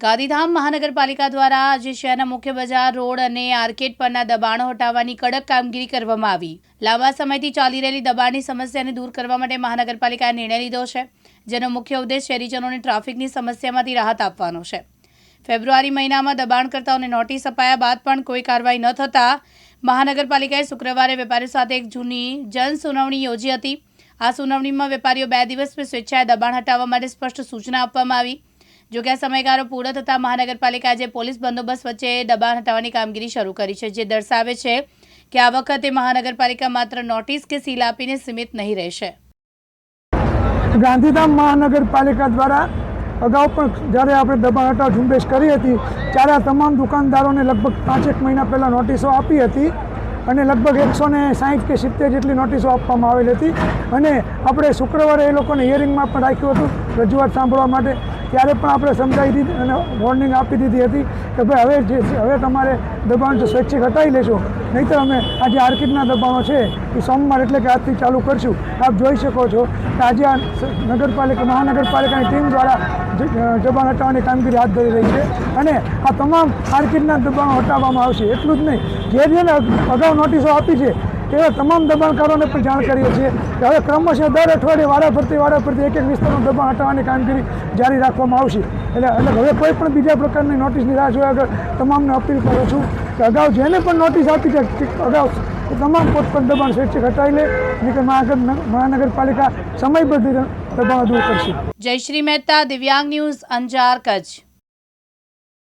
ગાંધીધામ મહાનગરપાલિકા દ્વારા આજે શહેરના મુખ્ય બજાર રોડ અને આર્કેડ પરના દબાણો હટાવવાની કડક કામગીરી કરવામાં આવી. લાંબા સમયથી ચાલી રહેલી દબાણની સમસ્યાને દૂર કરવા માટે મહાનગરપાલિકાએ નિર્ણય લીધો છે, જેનો મુખ્ય ઉદ્દેશ શહેરીજનોને ટ્રાફિકની સમસ્યામાંથી રાહત આપવાનો છે. ફેબ્રુઆરી મહિનામાં દબાણકર્તાઓને નોટિસ અપાયા બાદ પણ કોઈ કાર્યવાહી ન થતાં મહાનગરપાલિકાએ શુક્રવારે વેપારીઓ સાથે એક જૂની જન સુનાવણી યોજી હતી. આ સુનાવણીમાં વેપારીઓ બે દિવસ સ્વેચ્છાએ દબાણ હટાવવા માટે સ્પષ્ટ સૂચના આપવામાં આવી. જોકે આ સમયગાળો પૂર્ણ થતાં મહાનગરપાલિકા આજે પોલીસ બંદોબસ્ત વચ્ચે દબાણ હટાવવાની કામગીરી શરૂ કરી છે, જે દર્શાવે છે કે આ વખતે મહાનગરપાલિકા માત્ર નોટિસ કે સીલ આપીને સીમિત નહીં રહેશે. ગાંધીધામ મહાનગરપાલિકા દ્વારા અગાઉ પણ જ્યારે આપણે દબાણ હટાવ ઝુંબેશ કરી હતી, ત્યારે આ તમામ દુકાનદારોને લગભગ પાંચેક મહિના પહેલાં નોટિસો આપી હતી અને લગભગ એકસો ને સાહીઠ કે સિત્તેર જેટલી નોટિસો આપવામાં આવેલી હતી. અને આપણે શુક્રવારે એ લોકોને હિયરિંગમાં પણ રાખ્યું હતું. રજૂઆત સાંભળવા માટે ત્યારે પણ આપણે સમજાવી દીધી અને વોર્નિંગ આપી દીધી હતી કે ભાઈ હવે જે હવે તમારે દબાણ જો સ્વૈચ્છિક હટાવી લેશો, નહીંતર અમે આ જે આર્કિટના દબાણો છે એ સોમવાર એટલે કે આજથી ચાલુ કરશું. આપ જોઈ શકો છો કે આજે આ નગરપાલિકા, મહાનગરપાલિકાની ટીમ દ્વારા દબાણ હટાવવાની કામગીરી હાથ ધરી રહી છે અને આ તમામ આર્કિડના દબાણો હટાવવામાં આવશે. એટલું જ નહીં, જે જેને અગાઉ નોટિસો આપી છે એવા તમામ દબાણકારોને પણ જાણ કરીએ છીએ કે હવે ક્રમશઃ દર અઠવાડિયે વારાફરતી વારાફરતી એક એક વિસ્તારનું દબાણ હટાવવાની કામગીરી જારી રાખવામાં આવશે. એટલે એટલે હવે કોઈ પણ બીજા પ્રકારની નોટિસની રાહ જોયા આગળ તમામને અપીલ કરું છું કે અગાઉ જેને પણ નોટિસ આપી છે અગાઉ તમામ પોત પર દબાણ સ્વૈચ્છિક હટાવી લે, નહીં કે મહાનગર, મહાનગરપાલિકા સમયબદ્ધ દબાણો દૂર કરશે. જયશ્રી મહેતા, દિવ્યાંગ ન્યૂઝ અંજાર કચ્છ.